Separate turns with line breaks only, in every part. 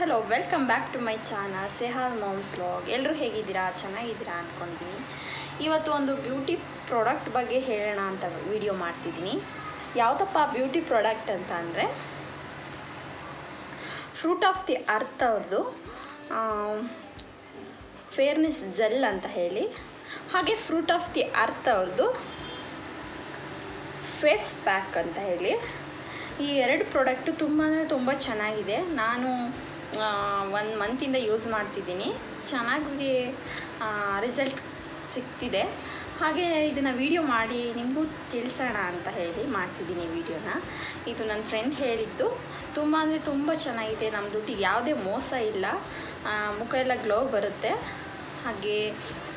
Hello welcome back to my channel Sehal moms vlog ಎಲ್ಲರೂ ಹೇಗಿದ್ದೀರಾ? ಚೆನ್ನಾಗಿದ್ದೀರಾ ಅಂದ್ಕೊಂಡಿದ್ದೀನಿ ಇವತ್ತು ಒಂದು ಬ್ಯೂಟಿ ಪ್ರಾಡಕ್ಟ್ ಬಗ್ಗೆ ಹೇಳೋಣ ಅಂತ ವಿಡಿಯೋ ಮಾಡ್ತಿದ್ದೀನಿ. ಯಾವುದಪ್ಪ ಬ್ಯೂಟಿ ಪ್ರಾಡಕ್ಟ್ ಅಂತ ಅಂದರೆ ಫ್ರೂಟ್ ಆಫ್ ದಿ ಅರ್ತ್ ಅವ್ರದ್ದು ಫೇರ್ನೆಸ್ ಜೆಲ್ ಅಂತ ಹೇಳಿ. ಹಾಗೆ ಫ್ರೂಟ್ ಆಫ್ ದಿ ಅರ್ತ್ ಅವ್ರದ್ದು ಫೇಸ್ ಪ್ಯಾಕ್ ಅಂತ ಹೇಳಿ. ಈ ಎರಡು ಪ್ರಾಡಕ್ಟು ತುಂಬಾ ತುಂಬ ಚೆನ್ನಾಗಿದೆ. ನಾನು ಒಂದು ಮಂತಿಂದ ಯೂಸ್ ಮಾಡ್ತಿದ್ದೀನಿ. ಚೆನ್ನಾಗಿ ರಿಸಲ್ಟ್ ಸಿಗ್ತಿದೆ ಹಾಗೆ ಇದನ್ನು ವೀಡಿಯೋ ಮಾಡಿ ನಿಮಗೂ ತಿಳಿಸೋಣ ಅಂತ ಹೇಳಿ ಮಾಡ್ತಿದ್ದೀನಿ ವೀಡಿಯೋನ ಇದು ನನ್ನ ಫ್ರೆಂಡ್ ಹೇಳಿದ್ದು. ತುಂಬ ಅಂದರೆ ತುಂಬ ಚೆನ್ನಾಗಿದೆ. ನಮ್ಮ ದುಡ್ಡಿಗೆ ಯಾವುದೇ ಮೋಸ ಇಲ್ಲ. ಮುಖ ಎಲ್ಲ ಗ್ಲೋ ಬರುತ್ತೆ. ಹಾಗೆ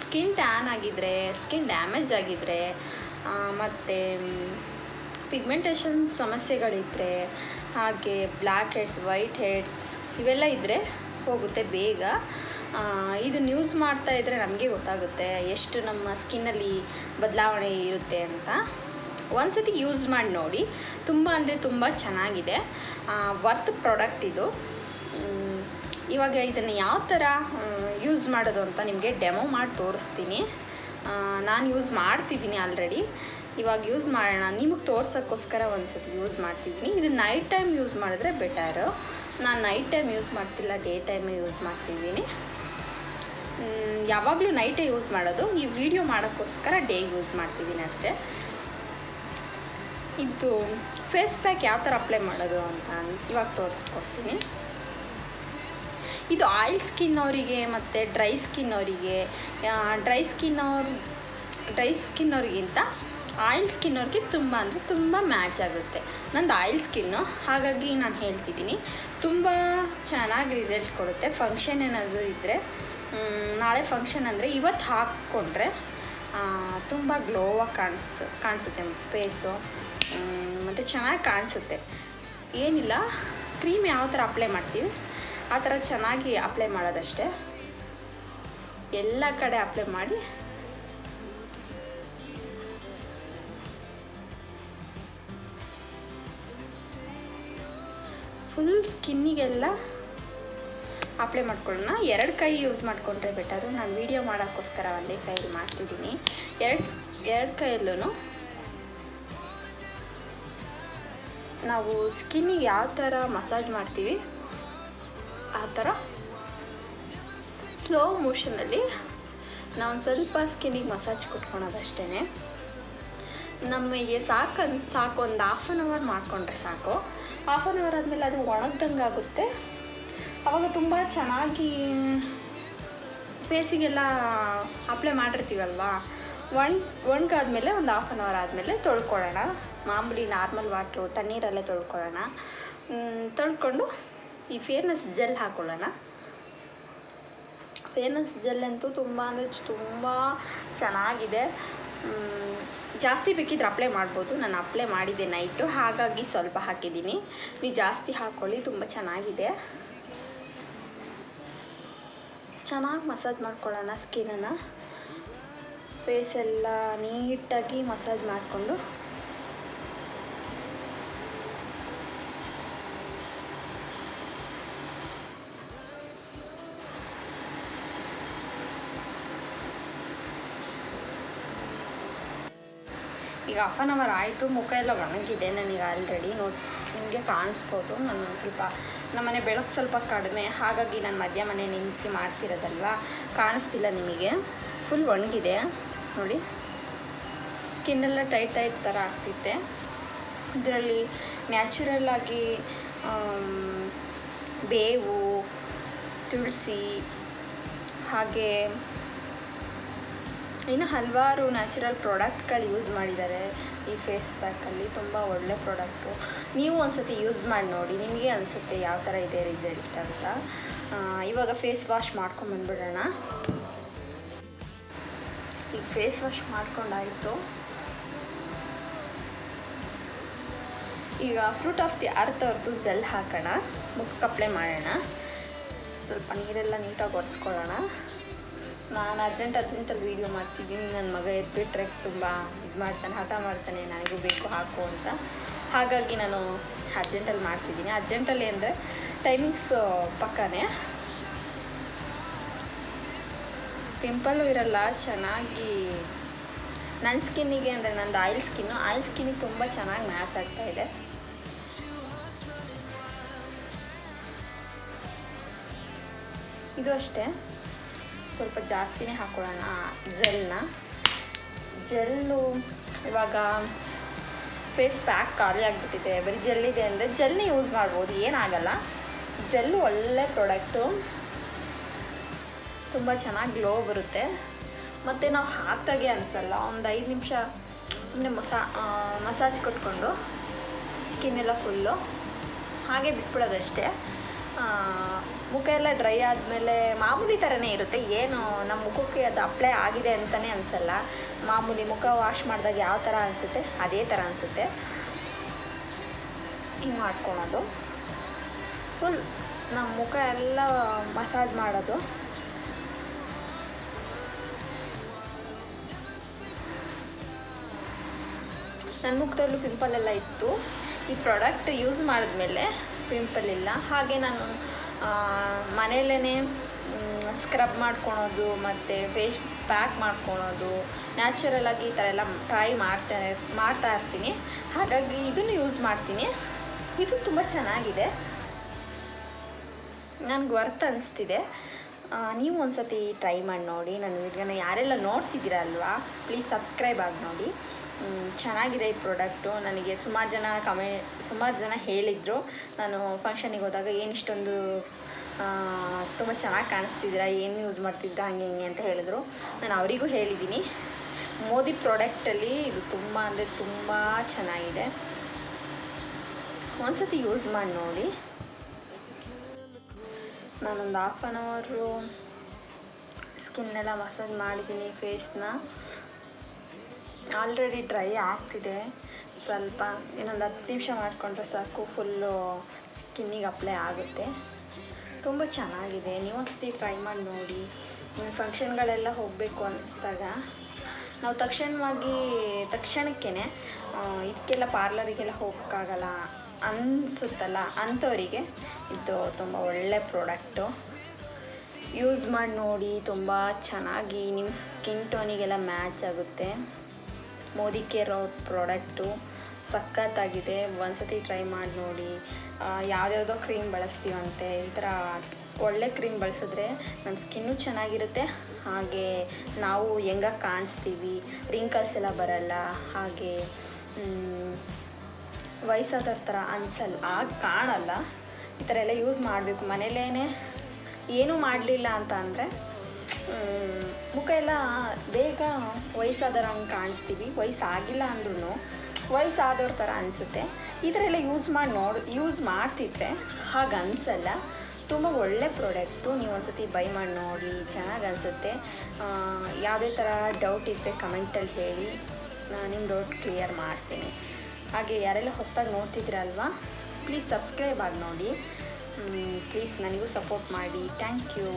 ಸ್ಕಿನ್ ಟ್ಯಾನ್ ಆಗಿದ್ದರೆ ಸ್ಕಿನ್ ಡ್ಯಾಮೇಜ್ ಆಗಿದ್ದರೆ ಮತ್ತು ಪಿಗ್ಮೆಂಟೇಷನ್ ಸಮಸ್ಯೆಗಳಿದ್ದರೆ ಹಾಗೆ ಬ್ಲ್ಯಾಕ್ ಹೆಡ್ಸ್ ವೈಟ್ ಹೆಡ್ಸ್ ಇವೆಲ್ಲ ಇದ್ದರೆ ಹೋಗುತ್ತೆ ಬೇಗ. ನ್ಯೂಸ್ ಯೂಸ್ ಮಾಡ್ತಾ ಇದ್ದರೆ ನಮಗೆ ಗೊತ್ತಾಗುತ್ತೆ ಎಷ್ಟು ನಮ್ಮ ಸ್ಕಿನ್ನಲ್ಲಿ ಬದಲಾವಣೆ ಇರುತ್ತೆ ಅಂತ. ಒಂದ್ಸತಿ ಯೂಸ್ ಮಾಡಿ ನೋಡಿ. ತುಂಬ ಅಂದರೆ ತುಂಬ ಚೆನ್ನಾಗಿದೆ. ವರ್ತ್ ಪ್ರಾಡಕ್ಟ್ ಇದು. ಇವಾಗ ಇದನ್ನು ಯಾವ ಥರ ಯೂಸ್ ಮಾಡೋದು ಅಂತ ನಿಮಗೆ ಡೆಮೋ ಮಾಡಿ ತೋರಿಸ್ತೀನಿ. ನಾನು ಯೂಸ್ ಮಾಡ್ತಿದ್ದೀನಿ ಆಲ್ರೆಡಿ ಇವಾಗ ಯೂಸ್ ಮಾಡೋಣ. ನಿಮಗೆ ತೋರ್ಸೋಕ್ಕೋಸ್ಕರ ಒಂದ್ಸತಿ ಯೂಸ್ ಮಾಡ್ತಿದ್ದೀನಿ. ಇದು ನೈಟ್ ಟೈಮ್ ಯೂಸ್ ಮಾಡಿದ್ರೆ ಬೆಟರು ನಾನು ನೈಟ್ ಟೈಮ್ ಯೂಸ್ ಮಾಡ್ತಿಲ್ಲ ಡೇ ಟೈಮೇ ಯೂಸ್ ಮಾಡ್ತಿದ್ದೀನಿ. ಯಾವಾಗಲೂ ನೈಟೇ ಯೂಸ್ ಮಾಡೋದು. ಈ ವಿಡಿಯೋ ಮಾಡೋಕ್ಕೋಸ್ಕರ ಡೇ ಯೂಸ್ ಮಾಡ್ತಿದ್ದೀನಿ ಅಷ್ಟೇ. ಇದು ಫೇಸ್ ಪ್ಯಾಕ್ ಯಾವ ಥರ ಅಪ್ಲೈ ಮಾಡೋದು ಅಂತ ಇವಾಗ ತೋರಿಸ್ಕೊಡ್ತೀನಿ. ಇದು ಆಯಿಲ್ ಸ್ಕಿನ್ ಅವರಿಗೆ ಮತ್ತು ಡ್ರೈ ಸ್ಕಿನ್ ಅವರಿಗೆ ಡ್ರೈ ಸ್ಕಿನ್ ಅವ್ರ ಡ್ರೈ ಸ್ಕಿನ್ ಅವ್ರಿಗಿಂತ ಆಯಿಲ್ ಸ್ಕಿನ್ ಅವ್ರಿಗೆ ತುಂಬ ಅಂದರೆ ತುಂಬ ಮ್ಯಾಚ್ ಆಗುತ್ತೆ. ನಂದು ಆಯಿಲ್ ಸ್ಕಿನ್ನು, ಹಾಗಾಗಿ ನಾನು ಹೇಳ್ತಿದ್ದೀನಿ. ತುಂಬ ಚೆನ್ನಾಗಿ ರಿಸಲ್ಟ್ ಕೊಡುತ್ತೆ. ಫಂಕ್ಷನ್ ಏನಾದರೂ ಇದ್ದರೆ ನಾಳೆ ಫಂಕ್ಷನ್ ಅಂದರೆ ಇವತ್ತು ಹಾಕ್ಕೊಂಡ್ರೆ ತುಂಬ ಗ್ಲೋವಾಗಿ ಕಾಣಿಸ್ತು, ಕಾಣಿಸುತ್ತೆ ಫೇಸು ಮತ್ತು ಚೆನ್ನಾಗಿ ಕಾಣಿಸುತ್ತೆ. ಏನಿಲ್ಲ ಕ್ರೀಮ್ ಯಾವ ಥರ ಅಪ್ಲೈ ಮಾಡ್ತೀವಿ? ಆ ಥರ ಚೆನ್ನಾಗಿ ಅಪ್ಲೈ ಮಾಡೋದಷ್ಟೇ. ಎಲ್ಲ ಕಡೆ ಅಪ್ಲೈ ಮಾಡಿ ಫುಲ್ ಸ್ಕಿನ್ನಿಗೆಲ್ಲ ಅಪ್ಲೈ ಮಾಡ್ಕೊಳ್ಳೋಣ. ಎರಡು ಕೈ ಯೂಸ್ ಮಾಡಿಕೊಂಡ್ರೆ ಬೆಟರು ನಾನು ವೀಡಿಯೋ ಮಾಡೋಕ್ಕೋಸ್ಕರ ಒಂದೇ ಕೈಯಲ್ಲಿ ಮಾಡ್ತಿದ್ದೀನಿ. ಎರಡು ಎರಡು ಕೈಯಲ್ಲೂ ನಾವು ಸ್ಕಿನ್ನಿಗೆ ಯಾವ ಥರ ಮಸಾಜ್ ಮಾಡ್ತೀವಿ, ಆ ಥರ ಸ್ಲೋ ಮೋಷನಲ್ಲಿ ನಾವು ಸ್ವಲ್ಪ ಸ್ಕಿನ್ನಿಗೆ ಮಸಾಜ್ ಕೊಟ್ಕೊಳೋದಷ್ಟೇ ನಮಗೆ ಸಾಕು ಸಾಕು ಒಂದು ಹಾಫ್ ಆನ್ ಅವರ್ ಮಾಡಿಕೊಂಡ್ರೆ ಸಾಕು. ಹಾಫ್ ಆನ್ ಅವರ್ ಆದಮೇಲೆ ಅದು ಒಣಗ್ದಂಗೆ ಆಗುತ್ತೆ. ಅವಾಗ ತುಂಬ ಚೆನ್ನಾಗಿ ಫೇಸಿಗೆಲ್ಲ ಅಪ್ಲೈ ಮಾಡಿರ್ತೀವಲ್ವಾ? ಒಣ, ಒಣಗಾದ್ಮೇಲೆ ಒಂದು ಹಾಫ್ ಆನ್ ಅವರ್ ಆದಮೇಲೆ ತೊಳ್ಕೊಳ್ಳೋಣ. ಮಾಮೂಲಿ ನಾರ್ಮಲ್ ವಾಟ್ರು ತಣ್ಣೀರಲ್ಲೇ ತೊಳ್ಕೊಳ್ಳೋಣ. ತೊಳ್ಕೊಂಡು ಈ ಫೇರ್ನೆಸ್ ಜೆಲ್ ಹಾಕ್ಕೊಳ್ಳೋಣ ಫೇರ್ನೆಸ್ ಜೆಲ್ ಅಂತೂ ತುಂಬ ಅಂದರೆ ತುಂಬ ಚೆನ್ನಾಗಿದೆ. ಜಾಸ್ತಿ ಬೇಕಿದ್ರೆ ಅಪ್ಲೈ ಮಾಡ್ಬೋದು. ನಾನು ಅಪ್ಲೈ ಮಾಡಿದ್ದೆ ನೈಟು ಹಾಗಾಗಿ ಸ್ವಲ್ಪ ಹಾಕಿದ್ದೀನಿ. ನೀವು ಜಾಸ್ತಿ ಹಾಕ್ಕೊಳ್ಳಿ ತುಂಬ ಚೆನ್ನಾಗಿದೆ. ಚೆನ್ನಾಗಿ ಮಸಾಜ್ ಮಾಡ್ಕೊಳ್ಳೋಣ ಸ್ಕಿನನ್ನು ಎಲ್ಲ ನೀಟಾಗಿ ಮಸಾಜ್ ಮಾಡಿಕೊಂಡು. ಈಗ ಹಾಫ್ ಆನ್ ಅವರ್ ಆಯಿತು, ಮುಖ ಎಲ್ಲ ಒಣಗಿದೆ, ನನಗೆ ಆಲ್ರೆಡಿ ನೋಡಿ ನಿಮಗೆ ಕಾಣಿಸ್ಬೋದು. ನಾನು ಸ್ವಲ್ಪ ನಮ್ಮನೆ ಬೆಳಕು ಸ್ವಲ್ಪ ಕಡಿಮೆ, ಹಾಗಾಗಿ ನಾನು ಮಧ್ಯ ಮನೆ ನಿಂತು ಮಾಡ್ತಿರೋದಲ್ವ? ಕಾಣಿಸ್ತಿಲ್ಲ ನಿಮಗೆ. ಫುಲ್ ಒಣಗಿದೆ. ನೋಡಿ. ಸ್ಕಿನ್ನೆಲ್ಲ ಟೈಟ್ ಟೈಟ್ ಥರ ಆಗ್ತಿತ್ತೆ. ಇದರಲ್ಲಿ ನ್ಯಾಚುರಲ್ಲಾಗಿ ಬೇವು, ತುಳಸಿ, ಹಾಗೆ ಇನ್ನು ಹಲವಾರು ನ್ಯಾಚುರಲ್ ಪ್ರಾಡಕ್ಟ್ಗಳು ಯೂಸ್ ಮಾಡಿದ್ದಾರೆ. ಈ ಫೇಸ್ ಪ್ಯಾಕಲ್ಲಿ ತುಂಬ ಒಳ್ಳೆ ಪ್ರಾಡಕ್ಟು. ನೀವು ಒಂದ್ಸತಿ ಯೂಸ್ ಮಾಡಿ ನೋಡಿ, ನಿಮಗೆ ಅನಿಸುತ್ತೆ ಯಾವ ಥರ ಇದೆ ರಿಸಲ್ಟ್ ಅಂತ. ಇವಾಗ ಫೇಸ್ ವಾಶ್ ಮಾಡ್ಕೊಂಬಂದ್ಬಿಡೋಣ ಈಗ ಫೇಸ್ ವಾಶ್ ಮಾಡ್ಕೊಂಡಾಯಿತು. ಈಗ ಫ್ರೂಟ್ ಆಫ್ ದಿ ಅರ್ತ್ ಅವ್ರದ್ದು ಜೆಲ್ ಹಾಕೋಣ, ಮುಖಕ್ಕೆ ಅಪ್ಲೈ ಮಾಡೋಣ. ಸ್ವಲ್ಪ ನೀರೆಲ್ಲ ನೀಟಾಗಿ ಒರೆಸ್ಕೊಳ್ಳೋಣ. ನಾನು ಅರ್ಜೆಂಟ್ ಅರ್ಜೆಂಟಲ್ಲಿ ವೀಡಿಯೋ ಮಾಡ್ತಿದ್ದೀನಿ. ನನ್ನ ಮಗ ಎದ್ಬಿಟ್ರೆ ತುಂಬ ಇದು ಮಾಡ್ತಾನೆ, ಹಠ ಮಾಡ್ತಾನೆ, ನನಗೂ ಬೇಕು, ಹಾಕು ಅಂತ. ಹಾಗಾಗಿ ನಾನು ಅರ್ಜೆಂಟಲ್ಲಿ ಮಾಡ್ತಿದ್ದೀನಿ. ಅರ್ಜೆಂಟಲ್ಲಿ ಅಂದರೆ ಟೈಮಿಂಗ್ಸ್ ಪಕ್ಕನೇ. ಪಿಂಪಲ್ಲು ಇರಲ್ಲ, ಚೆನ್ನಾಗಿ ನನ್ನ ಸ್ಕಿನ್ನಿಗೆ ಅಂದರೆ ನಂದು ಆಯಿಲ್ ಸ್ಕಿನ್ನು ಆಯಿಲ್ ಸ್ಕಿನ್ನಿಗೆ ತುಂಬ ಚೆನ್ನಾಗಿ ಮ್ಯಾಚ್ ಆಗ್ತಾ ಇದೆ. ಇದು ಅಷ್ಟೇ. ಸ್ವಲ್ಪ ಜಾಸ್ತಿನೇ ಹಾಕೊಳ್ಳೋಣ. ಜೆಲ್ನ. ಜೆಲ್ಲು ಇವಾಗ ಫೇಸ್ ಪ್ಯಾಕ್ ಖಾಲಿ ಆಗಿಬಿಟ್ಟಿದೆ. ಬರೀ ಜೆಲ್ ಇದೆ ಅಂದರೆ ಜೆಲ್ನೇ ಯೂಸ್ ಮಾಡ್ಬೋದು. ಏನಾಗಲ್ಲ. ಜೆಲ್ಲು ಒಳ್ಳೆ ಪ್ರಾಡಕ್ಟು. ತುಂಬ ಚೆನ್ನಾಗಿ ಗ್ಲೋ ಬರುತ್ತೆ. ಮತ್ತು ನಾವು ಹಾಕ್ದಾಗೆ ಅನಿಸಲ್ಲ. ಒಂದು ಐದು ನಿಮಿಷ ಸುಮ್ಮನೆ ಮಸಾ ಮಸಾಜ್ ಕೊಟ್ಕೊಂಡು, ಸ್ಕಿನ್ ಎಲ್ಲ ಫುಲ್ಲು. ಹಾಗೆ ಬಿಟ್ಬಿಡೋದಷ್ಟೇ. ಮುಖ ಎಲ್ಲ ಡ್ರೈ ಆದಮೇಲೆ ಮಾಮೂಲಿ ಥರನೇ ಇರುತ್ತೆ. ಏನು ನಮ್ಮ ಮುಖಕ್ಕೆ ಅದು ಅಪ್ಲೈ ಆಗಿದೆ ಅಂತಲೇ ಅನಿಸಲ್ಲ. ಮಾಮೂಲಿ ಮುಖ ವಾಶ್ ಮಾಡಿದಾಗ ಯಾವ ಥರ ಅನಿಸುತ್ತೆ? ಅದೇ ಥರ ಅನಿಸುತ್ತೆ. ಹಿಂಗೆ ಮಾಡ್ಕೊಳೋದು. ಫುಲ್ ನಮ್ಮ ಮುಖ ಎಲ್ಲ ಮಸಾಜ್ ಮಾಡೋದು. ನನ್ನ ಮುಖದಲ್ಲೂ ಪಿಂಪಲ್ ಎಲ್ಲ ಇತ್ತು. ಈ ಪ್ರಾಡಕ್ಟ್ ಯೂಸ್ ಮಾಡಿದ್ಮೇಲೆ ಪಿಂಪಲ್ ಇಲ್ಲ ಹಾಗೆ ನಾನು ಮನೆಯಲ್ಲೇ ಸ್ಕ್ರಬ್ ಮಾಡ್ಕೊಳೋದು, ಮತ್ತು ಫೇಸ್ ಪ್ಯಾಕ್ ಮಾಡ್ಕೊಳೋದು ನ್ಯಾಚುರಲ್ ಆಗಿ ಈ ಥರ ಎಲ್ಲ ಟ್ರೈ ಮಾಡ್ತಾ ಮಾಡ್ತಾ ಇರ್ತೀನಿ. ಹಾಗಾಗಿ ಇದನ್ನು ಯೂಸ್ ಮಾಡ್ತೀನಿ. ಇದು ತುಂಬ ಚೆನ್ನಾಗಿದೆ. ನನಗೆ ವರ್ತ್ ಅನಿಸ್ತಿದೆ. ನೀವು ಒಂದು ಸತಿ ಟ್ರೈ ಮಾಡಿ ನೋಡಿ. ನನ್ನ ವಿಡಿಯೋನ ಯಾರೆಲ್ಲ ನೋಡ್ತಿದ್ದೀರಾ ಅಲ್ವಾ ಪ್ಲೀಸ್ ಸಬ್ಸ್ಕ್ರೈಬ್ ಆಗಿ ನೋಡಿ. ಚೆನ್ನಾಗಿದೆ ಈ ಪ್ರಾಡಕ್ಟು. ನನಗೆ ಸುಮಾರು ಜನ ಕಮೆ, ಸುಮಾರು ಜನ ಹೇಳಿದರು. ನಾನು ಫಂಕ್ಷನಿಗೆ ಹೋದಾಗ ಏನು ಇಷ್ಟೊಂದು ತುಂಬ ಚೆನ್ನಾಗಿ ಕಾಣಿಸ್ತಿದ್ದೀರಾ, ಏನು ಯೂಸ್ ಮಾಡ್ತಿದ್ದೀರಾ, ಹಂಗೆ ಹಿಂಗೆ ಅಂತ ಹೇಳಿದ್ರು. ನಾನು ಅವರಿಗೂ ಹೇಳಿದ್ದೀನಿ. ಮೋದಿ ಪ್ರಾಡಕ್ಟಲ್ಲಿ ಇದು ತುಂಬ ಅಂದರೆ ತುಂಬ ಚೆನ್ನಾಗಿದೆ. ಒಂದ್ಸತಿ ಯೂಸ್ ಮಾಡಿ ನೋಡಿ. ನಾನೊಂದು ಹಾಫ್ ಆನ್ ಅವರು ಸ್ಕಿನ್ನೆಲ್ಲ ಮಸಾಜ್ ಮಾಡಿದ್ದೀನಿ ಫೇಸ್ನ ಆಲ್ರೆಡಿ ಡ್ರೈ ಆಗ್ತಿದೆ. ಸ್ವಲ್ಪ ಇನ್ನೊಂದು ಹತ್ತು ನಿಮಿಷ ಮಾಡಿಕೊಂಡ್ರೆ ಸಾಕು. ಫುಲ್ಲು ಸ್ಕಿನ್ನಿಗೆ ಅಪ್ಲೈ ಆಗುತ್ತೆ. ತುಂಬ ಚೆನ್ನಾಗಿದೆ. ನೀವು ಒಂದ್ಸತಿ ಟ್ರೈ ಮಾಡಿ ನೋಡಿ. ಫಂಕ್ಷನ್ಗಳೆಲ್ಲ ಹೋಗಬೇಕು ಅನ್ನಿಸ್ದಾಗ ನಾವು ತಕ್ಷಣವಾಗಿ ತಕ್ಷಣಕ್ಕೇ ಇದಕ್ಕೆಲ್ಲ ಪಾರ್ಲರಿಗೆಲ್ಲ ಹೋಗೋಕ್ಕಾಗಲ್ಲ ಅನಿಸುತ್ತಲ್ಲ ಅಂಥವರಿಗೆ ಇದು ತುಂಬ ಒಳ್ಳೆ ಪ್ರಾಡಕ್ಟು ಯೂಸ್ ಮಾಡಿ ನೋಡಿ. ತುಂಬ ಚೆನ್ನಾಗಿ ನಿಮ್ಮ ಸ್ಕಿನ್ ಟೋನಿಗೆಲ್ಲ ಮ್ಯಾಚ್ ಆಗುತ್ತೆ. ಮೋದಿ ಕೇರ್ ಅವ್ರ ಪ್ರಾಡಕ್ಟು ಸಖತ್ತಾಗಿದೆ. ಒಂದ್ಸತಿ ಟ್ರೈ ಮಾಡಿ ನೋಡಿ. ಯಾವ್ದ್ಯಾವುದೋ ಕ್ರೀಮ್ ಬಳಸ್ತೀವಂತೆ. ಈ ಥರ ಒಳ್ಳೆ ಕ್ರೀಮ್ ಬಳಸಿದ್ರೆ ನಮ್ಮ ಸ್ಕಿನ್ನು ಚೆನ್ನಾಗಿರುತ್ತೆ. ಹಾಗೆ ನಾವು ಹೆಂಗ ಕಾಣಿಸ್ತೀವಿ ರಿಂಕಲ್ಸ್ ಎಲ್ಲ ಬರಲ್ಲ. ಹಾಗೆ ವಯಸ್ಸಾದವ್ರ ಥರ ಅನ್ಸಲ್ಲ. ಆಗ ಕಾಣಲ್ಲ. ಈ ಥರ ಎಲ್ಲ ಯೂಸ್ ಮಾಡಬೇಕು. ಮನೇಲೇ ಏನೂ ಮಾಡಲಿಲ್ಲ ಅಂತ ಅಂದರೆ ಮುಖ ಎಲ್ಲ ಬೇಗ ವಯಸ್ಸಾದವ್ರ ಹಂಗೆ ಕಾಣಿಸ್ತೀವಿ. ವಯಸ್ಸಾಗಿಲ್ಲ ಅಂದ್ರೂ ವಯಸ್ಸಾದವ್ರ ಥರ ಅನಿಸುತ್ತೆ. ಈ ಥರ ಎಲ್ಲ ಯೂಸ್ ಮಾಡಿ ನೋಡಿ ಯೂಸ್ ಮಾಡ್ತಿದ್ರೆ ಹಾಗೆ ಅನಿಸಲ್ಲ. ತುಂಬ ಒಳ್ಳೆ ಪ್ರಾಡಕ್ಟು ನೀವು ಒಂದ್ಸತಿ ಬೈ ಮಾಡಿ ನೋಡಿ, ಚೆನ್ನಾಗಿ ಅನಿಸುತ್ತೆ. ಯಾವುದೇ ಥರ ಡೌಟ್ ಇದ್ದರೆ ಕಮೆಂಟಲ್ಲಿ ಹೇಳಿ. ನಾನು ನಿಮ್ಮ ಡೌಟ್ ಕ್ಲಿಯರ್ ಮಾಡ್ತೀನಿ. ಹಾಗೆ ಯಾರೆಲ್ಲ ಹೊಸದಾಗಿ ನೋಡ್ತಿದ್ದೀರಲ್ವಾ ಪ್ಲೀಸ್ ಸಬ್ಸ್ಕ್ರೈಬ್ ಆಗಿ ನೋಡಿ. ಪ್ಲೀಸ್ ನನಗೂ ಸಪೋರ್ಟ್ ಮಾಡಿ. Thank you